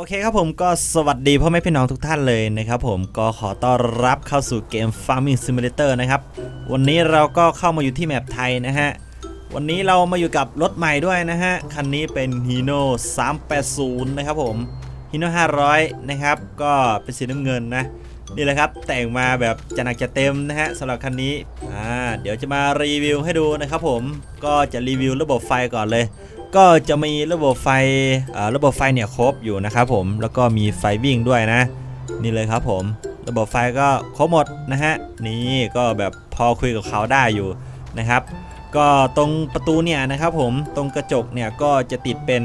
โอเคครับผมก็สวัสดีพ่อแม่พี่น้องทุกท่านเลยนะครับผมก็ขอต้อนรับเข้าสู่เกม Farming Simulator นะครับ วันนี้เราก็เข้ามาอยู่ที่แมปไทยนะฮะ วันนี้เรามาอยู่กับรถใหม่ด้วยนะฮะ คันนี้เป็น Hino 380 นะครับผม Hino 500 นะครับ ก็เป็นสีน้ำเงินนะ นี่แหละครับแต่งมาแบบจะหนักจะเต็มนะฮะสำหรับคันนี้อ่าเดี๋ยวจะมารีวิวให้ดูนะครับผมก็จะรีวิวระบบไฟก่อนเลย ก็จะมีระบบไฟระบบไฟเนี่ยครบอยู่นะครับผมแล้วก็มีไฟวิ่งด้วยนะ นี่เลยครับผม ระบบไฟก็ครบหมดนะฮะนี่ก็แบบพอคุยกับเขาได้อยู่นะครับ ก็ตรงประตูเนี่ยนะครับผมตรงกระจกเนี่ยก็จะติดเป็น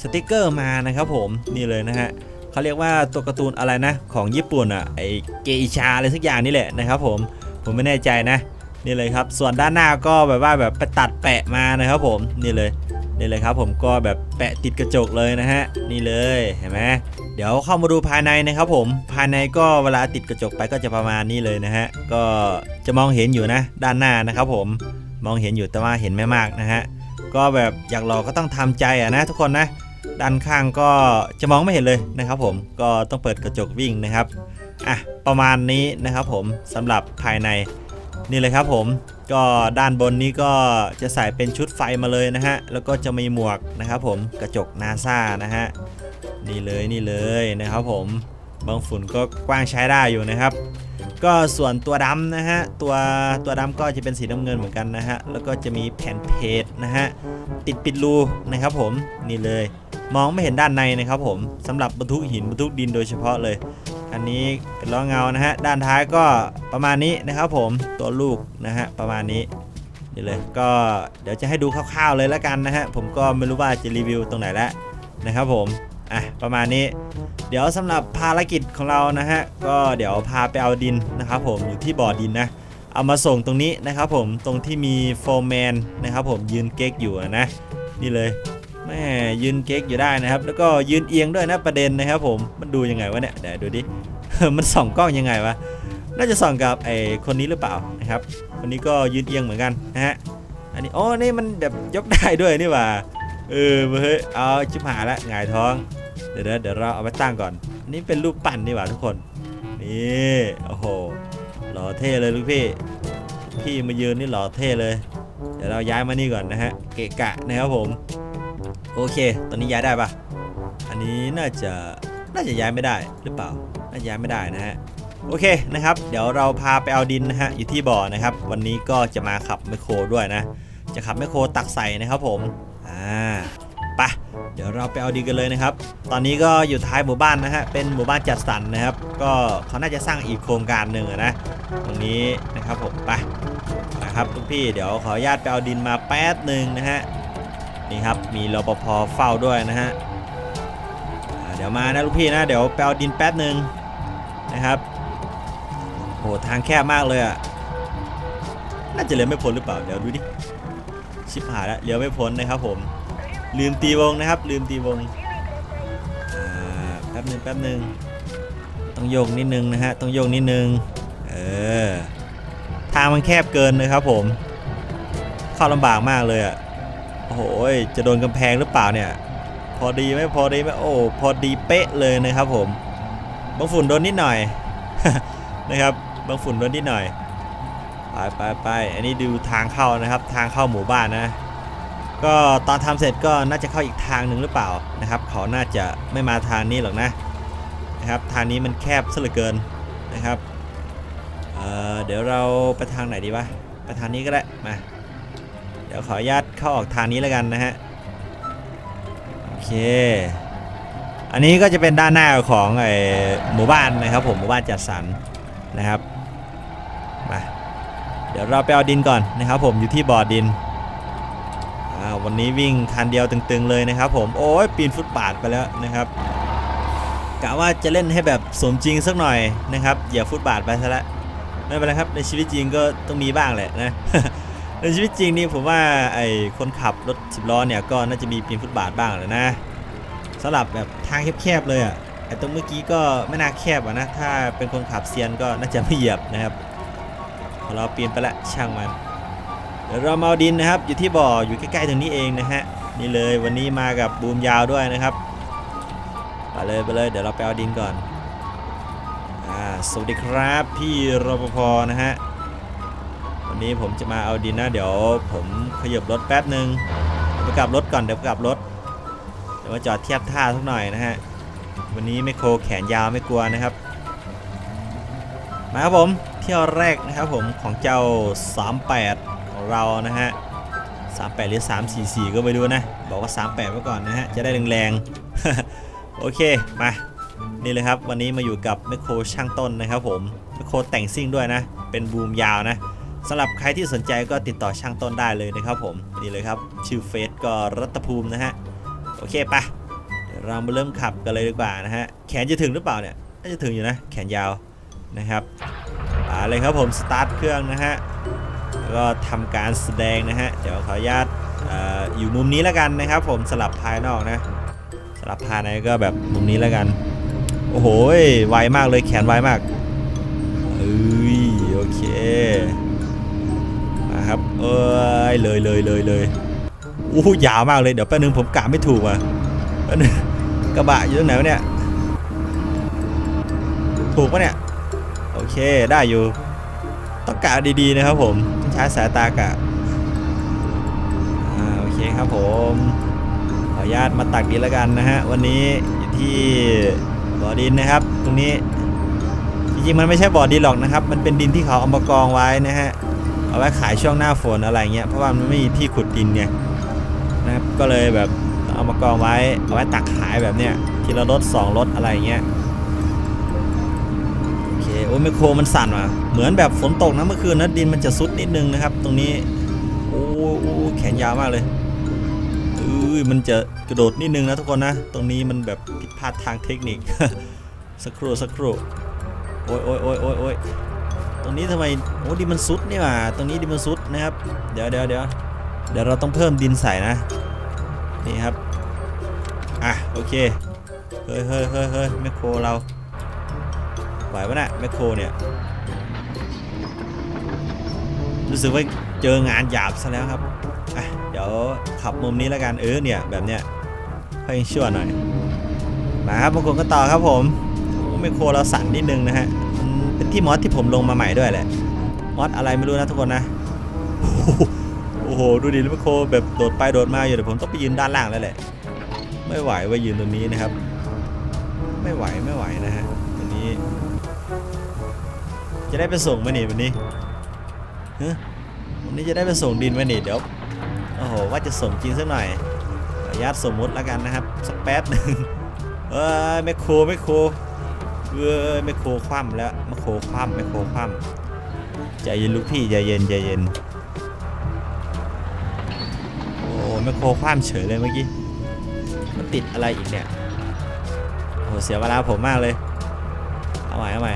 สติกเกอร์มานะครับผมนี่เลยนะฮะเขาเรียกว่าตัวการ์ตูนอะไรนะ ของญี่ปุ่นอะไอเกอิชาอะไรสักอย่างนี่แหละนะครับผมผมไม่แน่ใจนะนี่เลยครับ ส่วนด้านหน้าก็แบบว่าแบบไปตัดแปะมานะครับผมนี่เลย นี่เลยครับผมก็แบบแปะติดกระจกเลยนะฮะ นี่เลยเห็นไหมเดี๋ยวเข้ามาดูภายในนะครับผมภายในก็เวลาติดกระจกไปก็จะประมาณนี้เลยนะฮะก็จะมองเห็นอยู่นะด้านหน้านะครับผมมองเห็นอยู่แต่ว่าเห็นไม่มากนะฮะก็แบบอยากหลอกก็ต้องทำใจอะนะทุกคนนะด้านข้างก็จะมองไม่เห็นเลยนะครับผมก็ต้องเปิดกระจกวิ่งนะครับอะประมาณนี้นะครับผมสำหรับภายใน นี่เลยครับผมก็ด้านบนนี้ก็จะใส่เป็นชุดไฟมาเลยนะฮะ แล้วก็จะมีหมวกนะครับผมกระจกนาซานะฮะ นี่เลยนี่เลยนะครับผมบางฝุ่นก็กว้างใช้ได้อยู่นะครับ ก็ส่วนตัวดำนะฮะ ตัวตัวดำก็จะเป็นสีน้ำเงินเหมือนกันนะฮะ แล้วก็จะมีแผ่นเพจนะฮะ ติดปิดรูนะครับผมนี่เลย มองไม่เห็นด้านในนะครับผมสำหรับบรรทุกหินบรรทุกดินโดยเฉพาะเลย อันนี้เป็นล้อเงานะฮะด้านท้ายก็ประมาณนี้นะครับผมตัวลูกนะฮะประมาณนี้นี่เลยก็เดี๋ยวจะให้ดูคร่าวๆเลยแล้วกันนะฮะผมก็ไม่รู้ว่าจะรีวิวตรงไหนแล้วนะครับผมอะประมาณนี้ เดี๋ยวสำหรับภารกิจของเรานะฮะก็เดี๋ยวพาไปเอาดินนะครับผมอยู่ที่บ่อดินนะเอามาส่งตรงนี้นะครับผมตรงที่มีโฟร์แมนนะครับผมยืนเก๊กอยู่นะนี่เลย แม่ยืนเก๊กอยู่ได้นะครับ แล้วก็ยืนเอียงด้วยนะประเด็นนะครับผมมันดูยังไงวะเนี่ยเดี๋ยวดูดิ มันส่องกล้องยังไงวะน่าจะส่องกับไอ้คนนี้หรือเปล่านะครับคนนี้ก็ยืนเอียงเหมือนกันนะฮะอันนี้อ๋อนี่มันแบบยกได้ด้วยนี่ว่าเออเฮ้ยเอาชิบหายละหงายท้องเดี๋ยวเดี๋ยวเราเอาไปตั้งก่อนอันนี้เป็นรูปปั้นนี่หว่าทุกคนนี่โอ้โหหล่อเท่เลยลูกพี่พี่มายืนนี่หล่อเท่เลย เดี๋ยวเราย้ายมานี่ก่อนนะฮะเกะกะนะครับผม โอเค ตอนนี้ย้ายได้ปะอันนี้น่าจะน่าจะย้ายไม่ได้หรือเปล่า น่าจะย้ายไม่ได้นะฮะ โอเคนะครับ เดี๋ยวเราพาไปเอาดินนะฮะอยู่ที่บ่อนะครับ วันนี้ก็จะมาขับแมคโครด้วยนะ จะขับแมคโครตักใส่นะครับผม อ่าไปเดี๋ยวเราไปเอาดีกันเลยนะครับ ตอนนี้ก็อยู่ท้ายหมู่บ้านนะฮะ เป็นหมู่บ้านจัดสรรนะครับ ก็เขาน่าจะสร้างอีกโครงการหนึ่งนะ ตรงนี้นะครับผม ไปนะครับทุกพี่ เดี๋ยวขออนุญาตไปเอาดินมาแป๊บหนึ่งนะฮะ นี่ครับมีรปภเฝ้าด้วยนะฮะเดี๋ยวมานะลูกพี่นะเดี๋ยวไปเอาดินแป๊บหนึ่งนะครับโหทางแคบมากเลยอะน่าจะเลี้ยวไม่พ้นหรือเปล่าเดี๋ยวดูดิชิบหายแล้วเลี้ยวไม่พ้นนะครับผมลืมตีวงนะครับ ลืมตีวงแป๊บหนึ่งแป๊บหนึ่งต้องโยกนิดนึงนะฮะต้องโยกนิดนึงเออทางมันแคบเกินนะครับผมเข้าลำบากมากเลยอะ โอ้โหจะโดนกำแพงหรือเปล่าเนี่ย พอดีไหมพอดีไหมโอ้พอดีเป๊ะเลยนะครับผมบางฝุ่นโดนนิดหน่อยนะครับบางฝุ่นโดนนิดหน่อยไปไปไปอันนี้ดูทางเข้านะครับทางเข้าหมู่บ้านนะ ก็ตอนทำเสร็จก็น่าจะเข้าอีกทางหนึ่งหรือเปล่านะครับ เขาน่าจะไม่มาทางนี้หรอกนะนะครับทางนี้มันแคบซะเหลือเกินนะครับเเดี๋ยวเราไปทางไหนดีวะไปทางนี้ก็ได้มา เดี๋ยวขออนุญาตเข้าออกทางนี้แล้วกันนะฮะ โอเค อันนี้ก็จะเป็นด้านหน้าของไอ้หมู่บ้านนะครับผมหมู่บ้านจัดสรรนะครับ มาเดี๋ยวเราไปเอาดินก่อนนะครับผมอยู่ที่บ่อดินวันนี้วิ่งคันเดียวตึงๆเลยนะครับผมโอ้ยปีนฟุตบาทไปแล้วนะครับกะว่าจะเล่นให้แบบสมจริงสักหน่อยนะครับอย่าฟุตบาทไปซะละไม่เป็นไรครับในชีวิตจริงก็ต้องมีบ้างแหละนะ ในชีวิตจริงนี่ผมว่าไอ้คนขับรถสิบล้อเนี่ยก็น่าจะมีปีนฟุตบาทบ้างแหละนะสำหรับแบบทางแคบๆเลยอะไอ้ตรงเมื่อกี้ก็ไม่น่าแคบอะนะถ้าเป็นคนขับเซียนก็น่าจะไม่เหยียบนะครับเราปีนไปละช่างมันเดี๋ยวเรามาเอาดินนะครับ อยู่ที่บ่ออยู่ใกล้ๆตรงนี้เองนะฮะนี่เลยวันนี้มากับบูมยาวด้วยนะครับไปเลยไปเลยเดี๋ยวเราไปเอาดินก่อนอ่าสวัสดีครับพี่รปภนะฮะ นี้ผมจะมาเอาดินนะ เดี๋ยวผมขยับรถแป๊บหนึ่งไปกลับรถก่อนเดี๋ยวไปกลับรถเดี๋ยวมาจอดเทียบท่าสักหน่อยนะฮะวันนี้ไม่โครแขนยาวไม่กลัวนะครับ มาครับผมเที่ยวแรกนะครับผมของเจ้า 38 ของเรานะฮะ38 หรือ 344 ก็ไม่รู้นะ บอกว่า 38ไว้ก่อนนะฮะ จะได้แรงๆ โอเค มา นี่เลยครับ วันนี้มาอยู่กับแมคโครช่างต้นนะครับผมแมคโครแต่งซิ่งด้วยนะ เป็นบูมยาวนะ สำหรับใครที่สนใจก็ติดต่อช่างต้นได้เลยนะครับผมนี่เลยครับชื่อเฟซก็รัตภูมินะฮะโอเคปะเรามาเริ่มขับกันเลยดีกว่านะฮะแขนจะถึงหรือเปล่าเนี่ยน่าจะถึงอยู่นะแขนยาวนะครับอาเลยครับผมสตาร์ทเครื่องนะฮะก็ทำการแสดงนะฮะเดี๋ยวขออนุญาตอออยู่มุมนี้แล้วกันนะครับผมสลับภายนอกนะสลับภายในก็แบบมุมนี้แล้วกัน โอ้โหไวมากเลยแขนไวมากเอ้ยโอเค ครับ เอ้ยเลยเลยเลยเลยอู้ยาวมากเลยเดี๋ยวแป๊บนึงผมกะไม่ถูกว่ะแป๊บนึงกระบะอยู่ตรงไหนวะเนี่ยถูกปะเนี่ยโอเคได้อยู่ต้องกะดีๆนะครับ ผมต้องใช้สายตากะอ่าโอเคครับผมขออนุญาตมาตักดินแล้วกันนะฮะวันนี้อยู่ที่บ่อดินนะครับ ตรงนี้จริงๆมันไม่ใช่บ่อดินหรอกนะครับ มันเป็นดินที่เขาเอามากองไว้นะฮะ เอาไว้ขายช่วงหน้าฝนอะไรเงี้ยเพราะว่ามันไม่มีที่ขุดดินไงนะครับก็เลยแบบเอามากองไว้เอาไว้ตักขายแบบเนี้ยทีละรถสองรถอะไรเงี้ยโอเคโอ้ยไมโครมันสั่นว่ะเหมือนแบบฝนตกนะเมื่อคืนนะดินมันจะซุดนิดนึงนะครับ ตรงนี้โอ้โอ้แขนยาวมากเลยเอ้ยมันจะกระโดดนิดนึงนะทุกคนนะ ตรงนี้มันแบบผิดพลาดทางเทคนิคสักครู่สักครู่โอ้ยโอ้ยโอ้ยโอ้ย ตรงนี้ทำไมโอ้ดินมันซุดนี่หว่าตรงนี้ดินมันซุดนะครับ เดี๋ยวเดี๋ยวเดี๋ยวเดี๋ยวเราต้องเพิ่มดินใส่นะ นี่ครับ อะโอเค เฮ้ยเฮ้ยเฮ้ยเฮ้ยไมคโครเราไหวปะน่ะแมคโครเนี่ย รู้สึกว่าเจองานหยาบซะแล้วครับอะเดี๋ยวขับมุมนี้แล้วกันเออเนี่ยแบบเนี้ยค่อยชั่วหน่อย มาครับบางคนก็ต่อครับผมแมคโครเราสั่นนิดนึงนะฮะ เป็นที่มอสที่ผมลงมาใหม่ด้วยแหละมอสอะไรไม่รู้นะทุกคนนะโอ้โหดูดิแมโครแบบโดดไปโดดมาอยู่เดี๋ยวผมต้องไปยืนด้านล่างแล้วแหละ ไม่ไหวว่ายืนตรงนี้นะครับ ไม่ไหวไม่ไหวนะฮะวันนี้ จะได้ไปส่งไหมนี่วันนี้ฮะวันนี้จะได้ไปส่งดินไหมนี่เดี๋ยวโอ้โหว่าจะส่งจริงสักหน่อยขออนุญาตสมมุติแล้วกันนะครับสักแป๊บหนึ่งเอ้ยไม่โครไม่โคร เอ้ยไม่โคคว่ำแล้วไม่โคคว่ำไม่โคคว่ำใจเย็นลูกพี่ใจเย็นใจเย็นโอ้ไม่โคคว่ำเฉยเลยเมื่อกี้มันติดอะไรอีกเนี่ยโอ้เสียเวลาผมมากเลยเอาใหม่เอาใหม่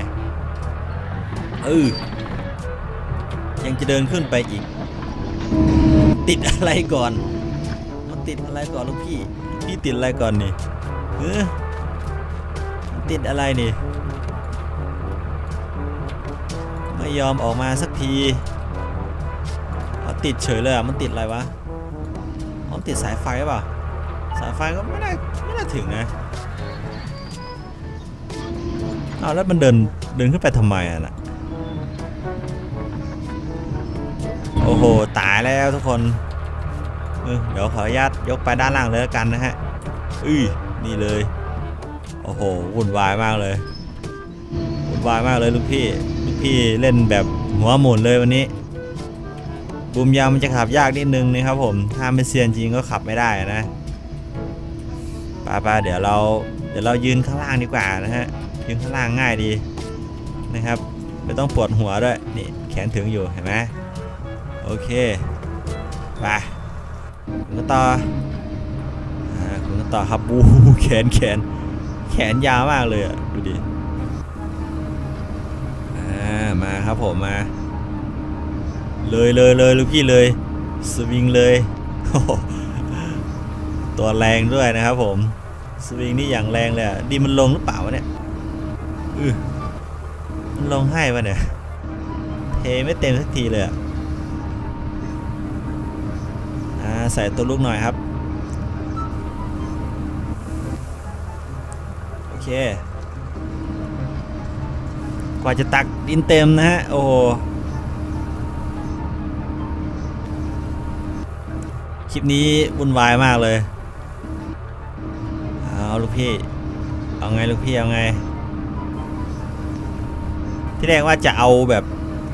เออยังจะเดินขึ้นไปอีก ติดอะไรก่อน มันติดอะไรก่อนลูกพี่ พี่ติดอะไรก่อนนี่เออติดอะไรนี่ ยอมออกมาสักทีเอาติดเฉยเลยอะ มันติดอะไรวะอ๋อมันติดสายไฟหรือเปล่า สายไฟก็ไม่ได้ไม่ได้ถึงนะเอาแล้วมันเดินเดินขึ้นไปทำไมอะนะโอ้โห ตายแล้วทุกคนเออเดี๋ยวขออนุญาตยกไปด้านล่างเลยละกันนะฮะอุ้ยนี่เลย โอ้โหวุ่นวายมากเลยวุ่นวายมากเลยลูกพี่ พี่เล่นแบบหัวหมุนเลยวันนี้ บูมยาวมันจะขับยากนิดนึงนะครับผมถ้าไม่เซียนจริงก็ขับไม่ได้นะไป้าเดี๋ยวเราเดี๋ยวเรายืนข้างล่างดีกว่านะฮะยืนข้างล่างง่ายดีนะครับไม่ต้องปวดหัวด้วยนี่แขนถึงอยู่เห็นไหมโอเคไปคุณต่อคุณต่อครับบูแขนแขนแขนยาวมากเลยอะดูดิ อ่ามาครับผมมา เลยเลยเลยลูกพี่เลย สวิงเลย ตัวแรงด้วยนะครับผม สวิงนี่อย่างแรงเลยดีมันลงหรือเปล่าวะเนี่ยอือมันลงให้ปะเนี่ยเทไม่เต็มสักทีเลยอ่าใส่ตัวลูกหน่อยครับ โอเค กว่าจะตักดินเต็มนะฮะ โอ้โหคลิปนี้วุ่นวายมากเลย เอาลูกพี่ เอาไงลูกพี่เอาไง ที่แรกว่าจะเอาแบบ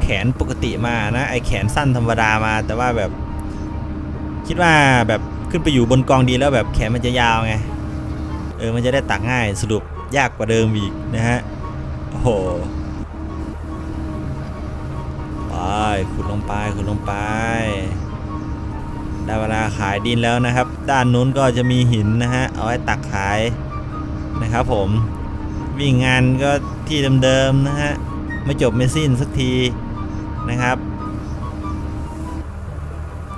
แขนปกติมานะ ไอแขนสั้นธรรมดามา แต่ว่าแบบ คิดว่าแบบขึ้นไปอยู่บนกองดีแล้วแบบแขนมันจะยาวไง เออ มันจะได้ตักง่ายสรุปยากกว่าเดิมอีกนะฮะ โอ้โห ขุดลงไปขุดลงไป ได้เวลาขายดินแล้วนะครับ ด้านนู้นก็จะมีหินนะฮะ เอาไว้ตักขายนะครับผม วิ่งงานก็ที่เดิมๆนะฮะ ไม่จบไม่สิ้นสักทีนะครับ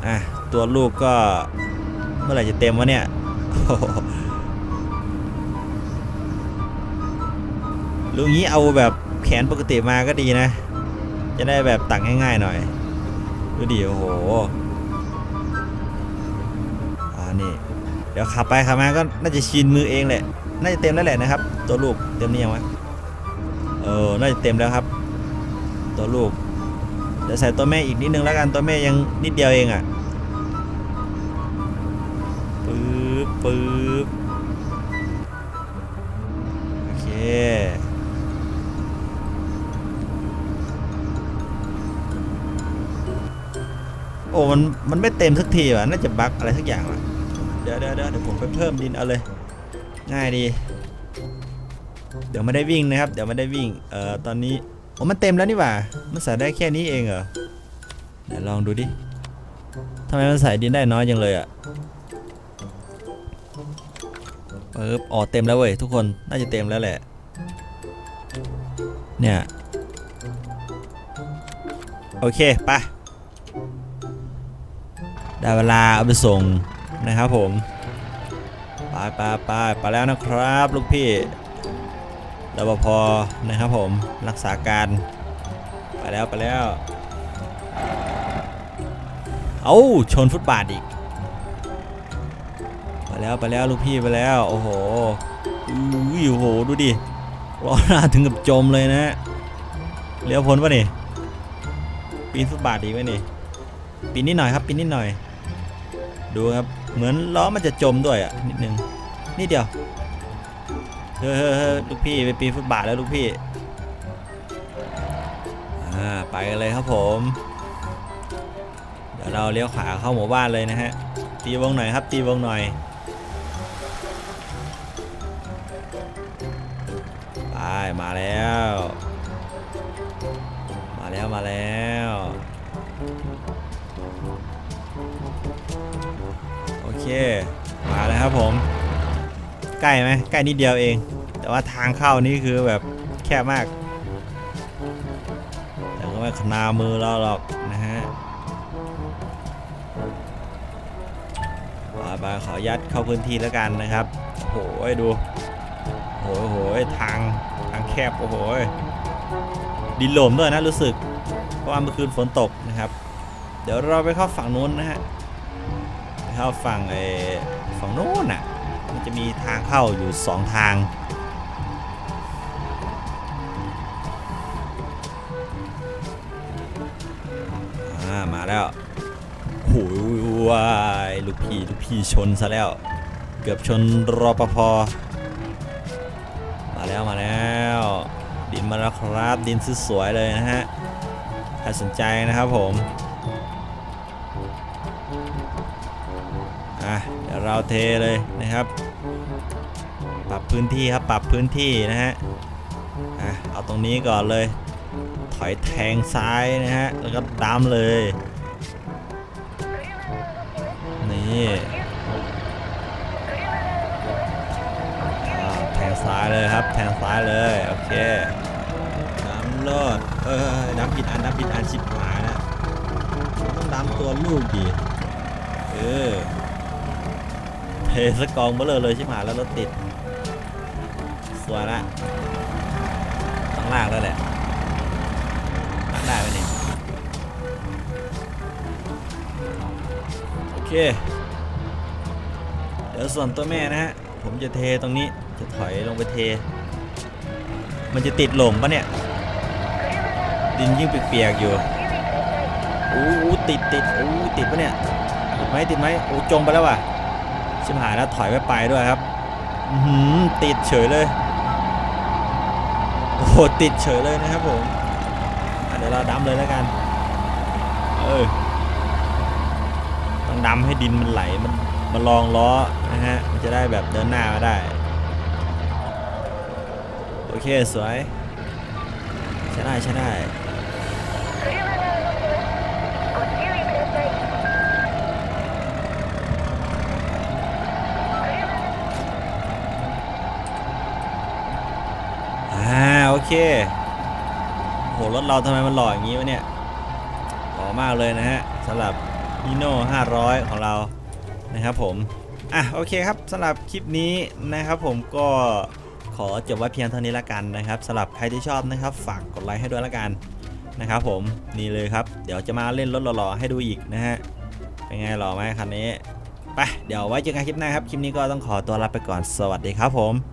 อะ ตัวลูกก็เมื่อไหร่จะเต็มวะเนี่ยลุงนี้เอาแบบแขนปกติมาก็ดีนะ จะได้แบบตักง่ายๆหน่อย ดูดิโอ้โหอ่านี่ เดี๋ยวขับไปขับมาก็น่าจะชินมือเองแหละ น่าจะเต็มแล้วแหละนะครับ ตัวลูกเต็มนี่ยังวะเออ น่าจะเต็มแล้วครับ ตัวลูกเดี๋ยวใส่ตัวแม่อีกนิดนึงแล้วกันตัวแม่ยังนิดเดียวเองอะ่ะปึ๊บปึ๊บโอเค โอ้มันมันไม่เต็มสักทีว่ะน่าจะบั๊กอะไรสักอย่างว่ะเดี๋ยวเดี๋ยวเดี๋ยวเดี๋ยวผมไปเพิ่มดินเอาเลย ง่ายดี เดี๋ยวไม่ได้วิ่งนะครับ เดี๋ยวไม่ได้วิ่ง เอ่อตอนนี้โอ้มันเต็มแล้วนี่หว่า มันใส่ได้แค่นี้เองเหรอเดี๋ยวลองดูดิทำไมมันใส่ดินได้น้อยจังเลยอะปึ๊บอ๋อเต็มแล้วเว้ยทุกคนน่าจะเต็มแล้วแหละ เนี่ย โอเคไป ได้เวลาเอาไปส่งนะครับผมไปไปไปไปแล้วนะครับลูกพี่รปภนะครับผมรักษาการไปแล้วไปแล้ว เอาชนฟุตบาทอีกไปแล้วไปแล้วลูกพี่ไปแล้วโอ้โหอุ้ยโอ้โหดูดิล้อหน้าถึงกับจมเลยนะเลี้ยวพ้นปะนี่ปีนฟุตบาทดีไหมนี่ปีนนิดหน่อยครับปีนนิดหน่อย ดูครับ เหมือนล้อมันจะจมด้วยอะนิดนึงนิดเดียวเฮ้ยลูกพี่ไปปีนฟุตบาทแล้วลูกพี่ไปกันเลยครับผม เดี๋ยวเราเลี้ยวขวาเข้าหมู่บ้านเลยนะฮะ ตีวงหน่อยครับ ตีวงหน่อย ไป มาแล้ว มาแล้วมาแล้ว เค มาแล้วครับผม ใกล้ไหมใกล้นิดเดียวเอง แต่ว่าทางเข้านี่คือแบบแคบมาก แต่ก็ไม่ขนามือเราหรอกนะฮะไปไปขอยัดเข้าพื้นที่แล้วกันนะครับโอ้โหดูโอ้โหโอ้โหทางทางแคบโอ้โหดินหล่มด้วยนะรู้สึก เพราะว่าเมื่อคืนฝนตกนะครับ เดี๋ยวเราไปเข้าฝั่งนู้นนะฮะ เข้าฝั่งไอ้ฝั่งโน้นน่ะ มันจะมีทางเข้าอยู่สองทาง อ่า มาแล้วโหยวายลูกพี่ลูกพี่ชนซะแล้ว เกือบชนรปภมาแล้วมาแล้ว ดินมาแล้วครับดินสวยๆเลยนะฮะใครสนใจนะครับผม เราเทเลยนะครับ ปรับพื้นที่ครับปรับพื้นที่นะฮะอะเอาตรงนี้ก่อนเลย ถอยแทงซ้ายนะฮะแล้วก็ดามเลย นี่แทงซ้ายเลยครับแทงซ้ายเลยโอเคดามรอดเออดามผิดอันดามผิดอันชิบหายนะต้องดามตัวลูกดีเออ เทสกองเบลอเลยชิบหายแล้วรถติด สวยละต้องลากแล้วแหละลากได้ไหมเนี่ยโอเค เดี๋ยวส่วนตัวแม่นะฮะ ผมจะเทตรงนี้ จะถอยลงไปเท มันจะติดหล่มปะเนี่ย ดินยิ่งเปียกๆอยู่อู้อู้ติดติดอู้ติดปะเนี่ย ติดไหมติดไหมโอ้จมไปแล้วว่ะ ชิบหายแล้วถอยไม่ไปด้วยครับหือติดเฉยเลย โอ้โหติดเฉยเลยนะครับผมเดี๋ยวเราดำเลยแล้วกัน เออต้องดำให้ดินมันไหลมันมันรองล้อนะฮะ มันจะได้แบบเดินหน้ามาได้ โอเค สวยใช่ได้ใช่ได้ อ่า โอเคโหรถเราทำไมมันหล่ออย่างนี้วะเนี่ยหล่อมากเลยนะฮะสำหรับฮีโน่500 ของเรานะครับผมอะโอเคครับสำหรับคลิปนี้นะครับผมก็ขอจบไว้เพียงเท่านี้ละกันนะครับสำหรับใครที่ชอบนะครับฝากกดไลค์ให้ด้วยละกันนะครับผมนี่เลยครับ เดี๋ยวจะมาเล่นรถหล่อๆให้ดูอีกนะฮะเป็นไงหล่อไหมคันนี้ไปเดี๋ยวไว้เจอกันคลิปหน้าครับ คลิปนี้ก็ต้องขอตัวลาไปก่อนสวัสดีครับผม